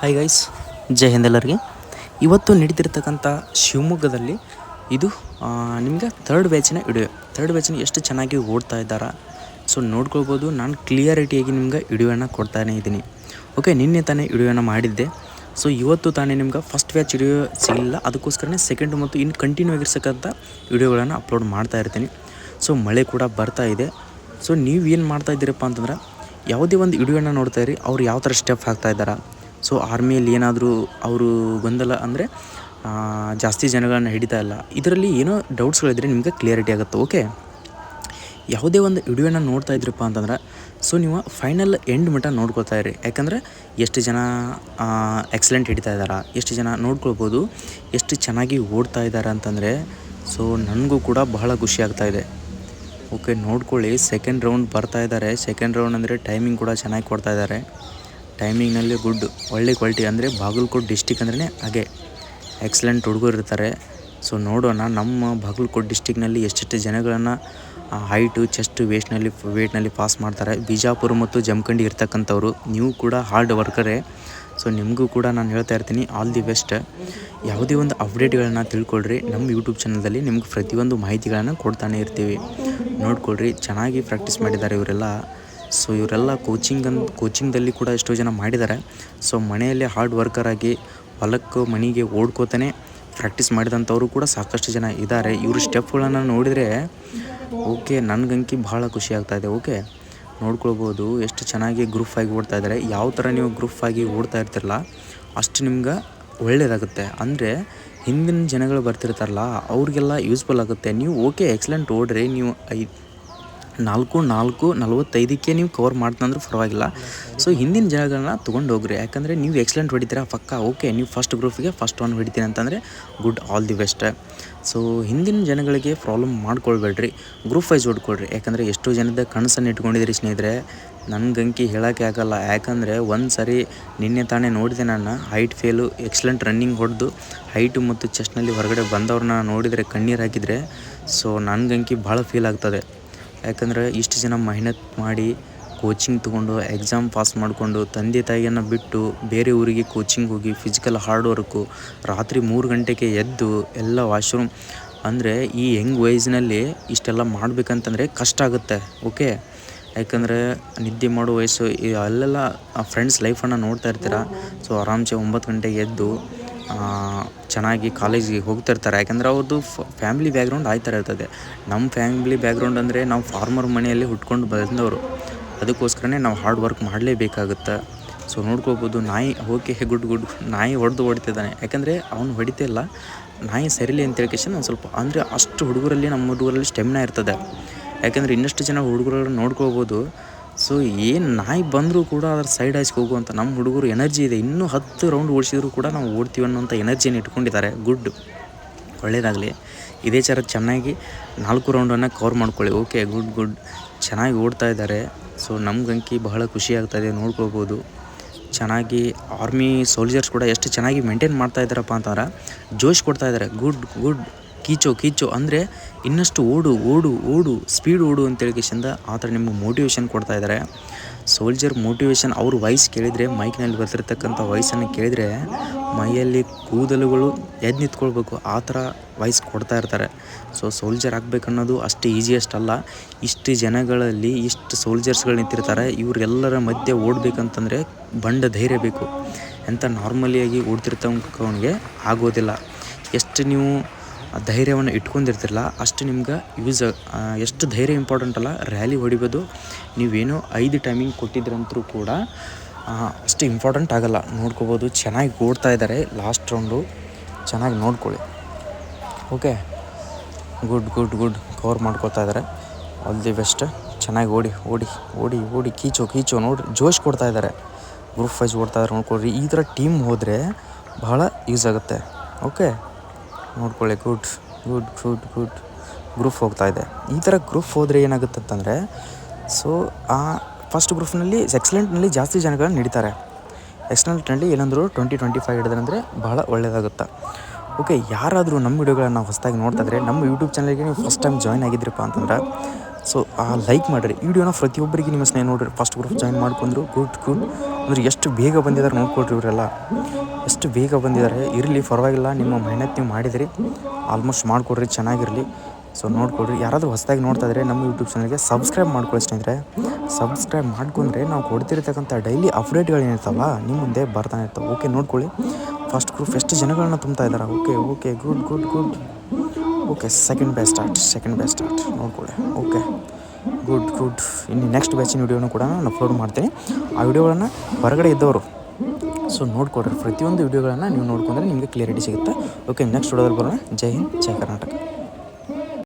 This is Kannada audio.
ಹಾಯ್ ಗೈಸ್ ಜೈ ಹಿಂದ್ ಎಲ್ಲರಿಗೆ. ಇವತ್ತು ನಡೀತಿರ್ತಕ್ಕಂಥ ಶಿವಮೊಗ್ಗದಲ್ಲಿ ಇದು ನಿಮಗೆ ಥರ್ಡ್ ಬ್ಯಾಚಿನ ವಿಡಿಯೋ ಥರ್ಡ್ ಬ್ಯಾಚಿನ ಎಷ್ಟು ಚೆನ್ನಾಗಿ ಓಡ್ತಾ ಇದ್ದಾರೆ? ಸೊ ನೋಡ್ಕೊಳ್ಬೋದು, ನಾನು ಕ್ಲಿಯರಿಟಿಯಾಗಿ ನಿಮ್ಗೆ ವಿಡಿಯೋನ ಕೊಡ್ತಾನೇ ಇದ್ದೀನಿ. ಓಕೆ ನಿನ್ನೆ ತಾನೇ ವಿಡಿಯೋನ ಮಾಡಿದ್ದೆ. ಸೊ ಇವತ್ತು ತಾನೇ ನಿಮ್ಗೆ ಫಸ್ಟ್ ಬ್ಯಾಚ್ ವಿಡಿಯೋ ಸಿಗಲಿಲ್ಲ. ಅದಕ್ಕೋಸ್ಕರನೇ ಸೆಕೆಂಡ್ ಮತ್ತು ಇನ್ನು ಕಂಟಿನ್ಯೂ ಆಗಿರ್ಸಕ್ಕಂಥ ವಿಡಿಯೋಗಳನ್ನು ಅಪ್ಲೋಡ್ ಮಾಡ್ತಾ ಇರ್ತೀನಿ. ಸೊ ಮಳೆ ಕೂಡ ಬರ್ತಾ ಇದೆ. ಸೊ ನೀವು ಏನು ಮಾಡ್ತಾ ಇದ್ದೀರಪ್ಪ ಅಂತಂದ್ರೆ, ಯಾವುದೇ ಒಂದು ವಿಡಿಯೋನ ನೋಡ್ತಾ ಇರಿ, ಅವ್ರು ಯಾವ ಥರ ಸ್ಟೆಪ್ ಹಾಕ್ತಾ ಇದ್ದಾರೆ? ಸೊ ಆರ್ಮಿಯಲ್ಲಿ ಏನಾದರೂ ಅವರು ಗೊಂದಲ ಅಂದರೆ ಜಾಸ್ತಿ ಜನಗಳನ್ನು ಹಿಡಿತಾ ಇಲ್ಲ. ಇದರಲ್ಲಿ ಏನೋ ಡೌಟ್ಸ್ಗಳಿದ್ರೆ ನಿಮಗೆ ಕ್ಲಿಯರಿಟಿ ಆಗುತ್ತೆ ಓಕೆ ಯಾವುದೇ ಒಂದು ವಿಡಿಯೋನ ನೋಡ್ತಾ ಇದ್ರಪ್ಪ ಅಂತಂದ್ರೆ ಸೊ ನೀವು ಫೈನಲ್ ಎಂಡ್ ಮಟ್ಟ ನೋಡ್ಕೋತಾ ಇರಿ. ಯಾಕಂದರೆ, ಎಷ್ಟು ಜನ ಎಕ್ಸಲೆಂಟ್ ಹಿಡಿತಾ ಇದ್ದಾರೆ, ಎಷ್ಟು ಜನ ನೋಡ್ಕೊಳ್ಬೋದು, ಎಷ್ಟು ಚೆನ್ನಾಗಿ ಓಡ್ತಾ ಇದ್ದಾರೆ ಅಂತಂದರೆ ಸೊ ನನಗೂ ಕೂಡ ಬಹಳ ಖುಷಿ ಆಗ್ತಾ ಇದೆ. ಓಕೆ ನೋಡ್ಕೊಳ್ಳಿ ಸೆಕೆಂಡ್ ರೌಂಡ್ ಬರ್ತಾ ಇದ್ದಾರೆ. ಸೆಕೆಂಡ್ ರೌಂಡ್ ಅಂದರೆ ಟೈಮಿಂಗ್ ಕೂಡ ಚೆನ್ನಾಗಿ ಕೊಡ್ತಾ ಇದ್ದಾರೆ. ಟೈಮಿಂಗ್ನಲ್ಲಿ ಗುಡ್, ಒಳ್ಳೆ ಕ್ವಾಲಿಟಿ ಅಂದರೆ ಬಾಗಲಕೋಟೆ ಡಿಸ್ಟಿಕ್ ಅಂದ್ರೆ ಹಾಗೆ ಎಕ್ಸಲೆಂಟ್ ಹುಡುಗರು ಇರ್ತಾರೆ. ಸೊ ನೋಡೋಣ ನಮ್ಮ ಬಾಗಲಕೋಟೆ ಡಿಸ್ಟಿಕ್ನಲ್ಲಿ ಎಷ್ಟೆಷ್ಟು ಜನಗಳನ್ನು ಹೈಟು ಚೆಸ್ಟ್ ವೇಸ್ಟ್ನಲ್ಲಿ ವೇಟ್ನಲ್ಲಿ ಪಾಸ್ ಮಾಡ್ತಾರೆ. ಬಿಜಾಪುರ ಮತ್ತು ಜಮಖಂಡಿ ಇರ್ತಕ್ಕಂಥವ್ರು, ನೀವು ಕೂಡ ಹಾರ್ಡ್ ವರ್ಕರೇ ಸೊ ನಿಮಗೂ ಕೂಡ ನಾನು ಹೇಳ್ತಾ ಇರ್ತೀನಿ ಆಲ್ ದಿ ಬೆಸ್ಟ್ ಯಾವುದೇ ಒಂದು ಅಪ್ಡೇಟ್ಗಳನ್ನ ತಿಳ್ಕೊಳ್ರಿ. ನಮ್ಮ ಯೂಟ್ಯೂಬ್ ಚಾನಲ್ದಲ್ಲಿ ನಿಮ್ಗೆ ಪ್ರತಿಯೊಂದು ಮಾಹಿತಿಗಳನ್ನು ಕೊಡ್ತಾನೆ ಇರ್ತೀವಿ. ನೋಡ್ಕೊಳ್ರಿ, ಚೆನ್ನಾಗಿ ಪ್ರಾಕ್ಟೀಸ್ ಮಾಡಿದ್ದಾರೆ ಇವರೆಲ್ಲ. ಸೊ ಇವರೆಲ್ಲ ಕೋಚಿಂಗ್ ಅಂತ ಕೋಚಿಂಗ್ದಲ್ಲಿ ಕೂಡ ಎಷ್ಟೋ ಜನ ಮಾಡಿದ್ದಾರೆ ಸೊ ಮನೆಯಲ್ಲೇ ಹಾರ್ಡ್ ವರ್ಕರ್ ಆಗಿ ಹೊಲಕ್ಕೆ ಮನೆಗೆ ಓಡ್ಕೋತಾನೆ ಪ್ರಾಕ್ಟೀಸ್ ಮಾಡಿದಂಥವರು ಕೂಡ ಸಾಕಷ್ಟು ಜನ ಇದ್ದಾರೆ ಇವರು ಸ್ಟೆಪ್ಗಳನ್ನು ನೋಡಿದರೆ ಓಕೆ ನನಗಂಕಿ ಭಾಳ ಖುಷಿ ಆಗ್ತಾಯಿದೆ ಓಕೆ ನೋಡ್ಕೊಳ್ಬೋದು, ಎಷ್ಟು ಚೆನ್ನಾಗಿ ಗ್ರೂಪ್ ಆಗಿ ಓಡ್ತಾ ಇದ್ದಾರೆ ಯಾವ ಥರ ನೀವು ಗ್ರೂಪ್ ಆಗಿ ಓಡ್ತಾ ಇರ್ತಿರಲ್ಲ, ಅಷ್ಟು ನಿಮ್ಗೆ ಒಳ್ಳೆಯದಾಗುತ್ತೆ ಅಂದರೆ, ಹಿಂದಿನ ಜನಗಳು ಬರ್ತಿರ್ತಾರಲ್ಲ, ಅವ್ರಿಗೆಲ್ಲ ಯೂಸ್ಫುಲ್ ಆಗುತ್ತೆ. ನೀವು ಓಕೆ ಎಕ್ಸಲೆಂಟ್ ಓಡ್ರಿ. ನೀವು ಐ ನಾಲ್ಕು ನಾಲ್ಕು, ನಲ್ವತ್ತೈದಕ್ಕೆ ನೀವು ಕವರ್ ಮಾಡ್ತಂದ್ರೆ ಪರವಾಗಿಲ್ಲ. ಸೊ ಹಿಂದಿನ ಜಾಗಗಳನ್ನ ತೊಗೊಂಡು ಹೋಗ್ರಿ. ಯಾಕಂದರೆ ನೀವು ಎಕ್ಸಲೆಂಟ್ ಹೊಡಿತೀರಾ? ಪಕ್ಕ ಓಕೆ ನೀವು ಫಸ್ಟ್ ಗ್ರೂಫಿಗೆ ಫಸ್ಟ್ ಒನ್ ಹೊಡಿತೀನಿ ಅಂತಂದರೆ good all the best so ಹಿಂದಿನ ಜನಗಳಿಗೆ ಪ್ರಾಬ್ಲಮ್ ಮಾಡ್ಕೊಳ್ಬೇಡ್ರಿ. ಗ್ರೂಪ್ ವೈಸ್ ಹೊಡ್ಕೊಳ್ರಿ. ಯಾಕಂದರೆ ಎಷ್ಟೋ ಜನದ ಕನಸನ್ನು ಇಟ್ಕೊಂಡಿದ್ರಿ ಸ್ನೇಹಿತರೆ. ನನಗಂಕಿ ಹೇಳೋಕ್ಕೆ ಆಗಲ್ಲ. ಯಾಕಂದರೆ ಒಂದು ಸರಿ ನಿನ್ನೆ ತಾನೇ ನೋಡಿದೆ ನಾನು ಹೈಟ್ ಫೇಲು ಎಕ್ಸಲೆಂಟ್ ರನ್ನಿಂಗ್ ಹೊಡೆದು ಹೈಟು ಮತ್ತು ಚೆಸ್ಟ್ನಲ್ಲಿ ಹೊರಗಡೆ ಬಂದವ್ರನ್ನ ನೋಡಿದರೆ ಕಣ್ಣೀರು ಹಾಕಿದರೆ ಸೊ ನನಗಂಕಿ ಭಾಳ ಫೀಲ್ ಆಗ್ತದೆ. ಯಾಕಂದರೆ ಇಷ್ಟು ಜನ ಮೆಹನತ್ ಮಾಡಿ ಕೋಚಿಂಗ್ ತೊಗೊಂಡು ಎಕ್ಸಾಮ್ ಪಾಸ್ ಮಾಡಿಕೊಂಡು, ತಂದೆ ತಾಯಿಯನ್ನು ಬಿಟ್ಟು ಬೇರೆ ಊರಿಗೆ ಕೋಚಿಂಗ್ ಹೋಗಿ ಫಿಸಿಕಲ್ ಹಾರ್ಡ್ ವರ್ಕು ರಾತ್ರಿ ಮೂರು ಗಂಟೆಗೆ ಎದ್ದು ಎಲ್ಲ ವಾಶ್ರೂಮ್ ಅಂದರೆ ಈ ಯಂಗ್ ವಯಸ್ಸಿನಲ್ಲಿ ಇಷ್ಟೆಲ್ಲ ಮಾಡಬೇಕಂತಂದರೆ ಕಷ್ಟ ಆಗುತ್ತೆ ಓಕೆ ಯಾಕಂದರೆ ನಿದ್ದೆ ಮಾಡೋ ವಯಸ್ಸು ಅಲ್ಲೆಲ್ಲ ಫ್ರೆಂಡ್ಸ್ ಲೈಫನ್ನು ನೋಡ್ತಾ ಇರ್ತೀರ? ಸೊ ಆರಾಮ್ಸೆ ಒಂಬತ್ತು ಗಂಟೆಗೆ ಎದ್ದು ಚೆನ್ನಾಗಿ ಕಾಲೇಜಿಗೆ ಹೋಗ್ತಿರ್ತಾರೆ ಯಾಕಂದರೆ ಅವ್ರದ್ದು ಫ್ಯಾಮಿಲಿ ಬ್ಯಾಗ್ರೌಂಡ್ ಆ ಥರ ಇರ್ತದೆ. ನಮ್ಮ ಫ್ಯಾಮಿಲಿ ಬ್ಯಾಗ್ರೌಂಡ್ ಅಂದರೆ ನಾವು ಫಾರ್ಮರ್ ಮನೆಯಲ್ಲಿ ಹುಟ್ಕೊಂಡು ಬಂದವರು. ಅದಕ್ಕೋಸ್ಕರನೇ ನಾವು ಹಾರ್ಡ್ ವರ್ಕ್ ಮಾಡಲೇಬೇಕಾಗುತ್ತೆ. ಸೊ ನೋಡ್ಕೋಬೋದು, ನಾಯಿ ಓಕೆ ಗುಡ್ ಗುಡ್ ನಾಯಿ ಹೊಡೆದು ಹೊಡಿತಿದ್ದಾನೆ. ಯಾಕಂದರೆ ಅವನು ಹೊಡಿತಿಲ್ಲ ನಾಯಿ ಸರಿಲಿ ಅಂತ ಹೇಳ್ಕೇಶನ್ ಒಂದು ಸ್ವಲ್ಪ, ಅಂದರೆ ಅಷ್ಟು ಹುಡುಗರಲ್ಲಿ, ನಮ್ಮ ಹುಡುಗರಲ್ಲಿ ಸ್ಟೆಮಿನಾ ಇರ್ತದೆ. ಯಾಕಂದರೆ ಇನ್ನಷ್ಟು ಜನ ಹುಡುಗರು ನೋಡ್ಕೋಬೋದು. ಸೊ ಏನು ನಾಯಿ ಬಂದರೂ ಕೂಡ ಅದ್ರ ಸೈಡ್ ಹಾಯ್ಸ್ಕೊ ಹೋಗುವಂಥ ನಮ್ಮ ಹುಡುಗರು ಎನರ್ಜಿ ಇದೆ. ಇನ್ನೂ ಹತ್ತು ರೌಂಡ್ ಓಡಿಸಿದ್ರು ಕೂಡ ನಾವು ಓಡ್ತೀವಿ ಅನ್ನೋಂಥ ಎನರ್ಜಿಯನ್ನು ಇಟ್ಕೊಂಡಿದ್ದಾರೆ. ಗುಡ್ ಒಳ್ಳೆಯದಾಗಲಿ ಇದೇ ಥರ ಚೆನ್ನಾಗಿ ನಾಲ್ಕು ರೌಂಡನ್ನು ಕವರ್ ಮಾಡ್ಕೊಳ್ಳಿ. ಓಕೆ ಗುಡ್ ಗುಡ್ ಚೆನ್ನಾಗಿ ಓಡ್ತಾ ಇದ್ದಾರೆ. ಸೊ ನಮ್ಗಂಕಿ ಬಹಳ ಖುಷಿ ಆಗ್ತಾಯಿದೆ ನೋಡ್ಕೋಬೋದು ಚೆನ್ನಾಗಿ ಆರ್ಮಿ ಸೋಲ್ಜರ್ಸ್ ಕೂಡ ಎಷ್ಟು ಚೆನ್ನಾಗಿ ಮೇಂಟೈನ್ ಮಾಡ್ತಾ ಇದ್ದಾರಪ್ಪ ಅಂತಂದ್ರೆ, ಜೋಶ್ ಕೊಡ್ತಾ ಇದ್ದಾರೆ. ಗುಡ್ ಗುಡ್ ಕೀಚೋ ಕೀಚೋ ಅಂದರೆ ಇನ್ನಷ್ಟು ಓಡು ಓಡು ಓಡು ಸ್ಪೀಡ್ ಓಡು ಅಂತೇಳಿ ಕಿಶಿಂದ ಆ ಥರ ನಿಮಗೆ ಮೋಟಿವೇಶನ್ ಕೊಡ್ತಾ ಇದ್ದಾರೆ ಸೋಲ್ಜರ್ ಮೋಟಿವೇಶನ್ ಅವ್ರ ವಾಯ್ಸ್ ಕೇಳಿದರೆ ಮೈಕ್ನಲ್ಲಿ ಬರ್ತಿರ್ತಕ್ಕಂಥ ವಾಯ್ಸನ್ನು ಕೇಳಿದರೆ ಮೈಯಲ್ಲಿ ಕೂದಲುಗಳು ಎದ್ದು ನಿಂತ್ಕೊಳ್ಬೇಕು ಆ ಥರ ವಾಯ್ಸ್ ಕೊಡ್ತಾ ಇರ್ತಾರೆ. ಸೊ ಸೋಲ್ಜರ್ ಆಗಬೇಕನ್ನೋದು ಅಷ್ಟು ಈಸಿಯೆಸ್ಟ್ ಅಲ್ಲ. ಇಷ್ಟು ಜನಗಳಲ್ಲಿ, ಇಷ್ಟು ಸೋಲ್ಜರ್ಸ್ಗಳು ನಿಂತಿರ್ತಾರೆ. ಇವರೆಲ್ಲರ ಮಧ್ಯೆ ಓಡಬೇಕಂತಂದರೆ ಬಂಡ ಧೈರ್ಯ ಬೇಕು. ಎಂಥ ನಾರ್ಮಲಿಯಾಗಿ ಓಡ್ತಿರ್ತವನಿಗೆ ಆಗೋದಿಲ್ಲ. ಎಷ್ಟು ನೀವು ಧೈರ್ಯವನ್ನು ಇಟ್ಕೊಂಡಿರ್ತಿರಲ್ಲ, ಅಷ್ಟು ನಿಮ್ಗೆ ಯೂಸ್ ಎಷ್ಟು ಧೈರ್ಯ ಇಂಪಾರ್ಟೆಂಟ್ ಅಲ್ಲ ರ್ಯಾಲಿ ಹೊಡಿಬೋದು. ನೀವೇನೋ ಐದು ಟೈಮಿಂಗ್ ಕೊಟ್ಟಿದ್ರಂತರೂ ಕೂಡ ಅಷ್ಟು ಇಂಪಾರ್ಟೆಂಟ್ ಆಗಲ್ಲ. ನೋಡ್ಕೋಬೋದು, ಚೆನ್ನಾಗಿ ಓಡ್ತಾ ಇದ್ದಾರೆ ಲಾಸ್ಟ್ ರೌಂಡು ಚೆನ್ನಾಗಿ ನೋಡ್ಕೊಳ್ಳಿ. Okay good good good cover ಮಾಡ್ಕೋತಾ ಇದ್ದಾರೆ ಆಲ್ ದಿ ಬೆಸ್ಟ್ ಚೆನ್ನಾಗಿ ಓಡಿ ಓಡಿ ಓಡಿ ಓಡಿ, ಕೀಚೋ ಕೀಚೋ. ನೋಡಿ ಜೋಶ್ ಕೊಡ್ತಾ ಇದ್ದಾರೆ ಗ್ರೂಪ್ ವೈಸ್ ಓಡ್ತಾ ಇದ್ದಾರೆ ನೋಡ್ಕೊಳ್ರಿ. ಈ ಥರ ಟೀಮ್ ಹೋದರೆ ಬಹಳ ಯೂಸ್ ಆಗುತ್ತೆ. ಓಕೆ ನೋಡ್ಕೊಳ್ಳಿ, good good good good. Group ಹೋಗ್ತಾ ಇದೆ. ಈ ಥರ ಗ್ರೂಪ್ ಹೋದರೆ ಏನಾಗುತ್ತೆ ಅಂತಂದರೆ ಸೊ, ಆ ಫಸ್ಟ್ ಗ್ರೂಪ್ನಲ್ಲಿ ಎಕ್ಸಲೆಂಟ್ನಲ್ಲಿ ಜಾಸ್ತಿ ಜನಗಳನ್ನ ನಡೀತಾರೆ. ಎಕ್ಸಲೆಂಟ್ನಲ್ಲಿ ಏನಂದ್ರು ಟ್ವೆಂಟಿ ಟ್ವೆಂಟಿ ಫೈವ್ ಹಿಡಿದ್ರಂದರೆ ಬಹಳ ಒಳ್ಳೆಯದಾಗುತ್ತೆ ಓಕೆ ಯಾರಾದರೂ ನಮ್ಮ ವಿಡಿಯೋಗಳನ್ನು ಹೊಸದಾಗಿ ನೋಡ್ತಾ ಇದ್ರೆ, ನಮ್ಮ ಯೂಟ್ಯೂಬ್ ಚಾನಲ್ಗೆ ನೀವು ಫಸ್ಟ್ ಟೈಮ್ ಜಾಯ್ನ್ ಆಗಿದ್ರಪ್ಪ ಅಂತಂದ್ರೆ ಸೊ, ಆ ಲೈಕ್ ಮಾಡಿರಿ. ವೀಡಿಯೋನ ಪ್ರತಿಯೊಬ್ಬರಿಗೆ ನಿಮ್ಮ ಸ್ನೇಹ ನೋಡಿರಿ. ಫಸ್ಟ್ ಗ್ರೂಪ್ ಜಾಯ್ನ್ ಮಾಡ್ಕೊಂಡ್ರು ಗುಡ್ ಗುಡ್ ಅಂದರೆ ಎಷ್ಟು ಬೇಗ ಬಂದಿದ್ದಾರೆ ನೋಡ್ಕೊಳ್ರಿ ಇವರೆಲ್ಲ. ಎಷ್ಟು ಬೇಗ ಬಂದಿದ್ದಾರೆ. ಇರಲಿ, ಪರವಾಗಿಲ್ಲ. ನಿಮ್ಮ ಮೆಹನತ್ ನೀವು ಮಾಡಿದಿರಿ. ಆಲ್ಮೋಸ್ಟ್ ಮಾಡಿಕೊಡ್ರಿ, ಚೆನ್ನಾಗಿರಲಿ. ಸೊ ನೋಡ್ಕೊಡ್ರಿ ಯಾರಾದರೂ ಹೊಸದಾಗಿ ನೋಡ್ತಾ ಇದ್ರೆ ನಮ್ಮ ಯೂಟ್ಯೂಬ್ ಚಾನಲ್ಗೆ ಸಬ್ಸ್ಕ್ರೈಬ್ ಮಾಡ್ಕೊಳ್ಳಿ ಸ್ನೇಹಿತರೆ. ಸಬ್ಸ್ಕ್ರೈಬ್ ಮಾಡ್ಕೊಂಡ್ರೆ ನಾವು ಕೊಡ್ತಿರ್ತಕ್ಕಂಥ ಡೈಲಿ ಅಪ್ಡೇಟ್ಗಳು ಏನಿರ್ತಾವಲ್ಲ ನಿಮ್ಮ ಮುಂದೆ ಬರ್ತಾನೆ ಇರ್ತವೆ. ಓಕೆ ನೋಡ್ಕೊಳ್ಳಿ. ಫಸ್ಟ್ ಗ್ರೂಪ್ ಎಷ್ಟು ಜನಗಳನ್ನ ತುಂಬ್ತಾ ಇದ್ದಾರೆ okay okay good good good okay second batch start second batch start ನೋಡ್ಕೊಳ್ಳಿ. ಓಕೆ ಗುಡ್ ಗುಡ್ ಇನ್ನು ನೆಕ್ಸ್ಟ್ ಬ್ಯಾಚಿನ ವೀಡಿಯೋನು ಕೂಡ ನಾನು ಅಪ್ಲೋಡ್ ಮಾಡ್ತೀನಿ. ಆ ವಿಡಿಯೋಗಳನ್ನು ಹೊರಗಡೆ ಇದ್ದವರು ಸೊ ನೋಡ್ಕೊಡ್ರಿ ಪ್ರತಿಯೊಂದು ವಿಡಿಯೋಗಳನ್ನು ನೀವು ನೋಡ್ಕೊಂಡ್ರೆ ನಿಮಗೆ ಕ್ಲಿಯರಿಟಿ ಸಿಗುತ್ತೆ. ಓಕೆ ನೆಕ್ಸ್ಟ್ ವಿಡಿಯೋದಲ್ಲಿ ಬರೋಣ. ಜೈ ಹಿಂದ್, ಜೈ ಕರ್ನಾಟಕ.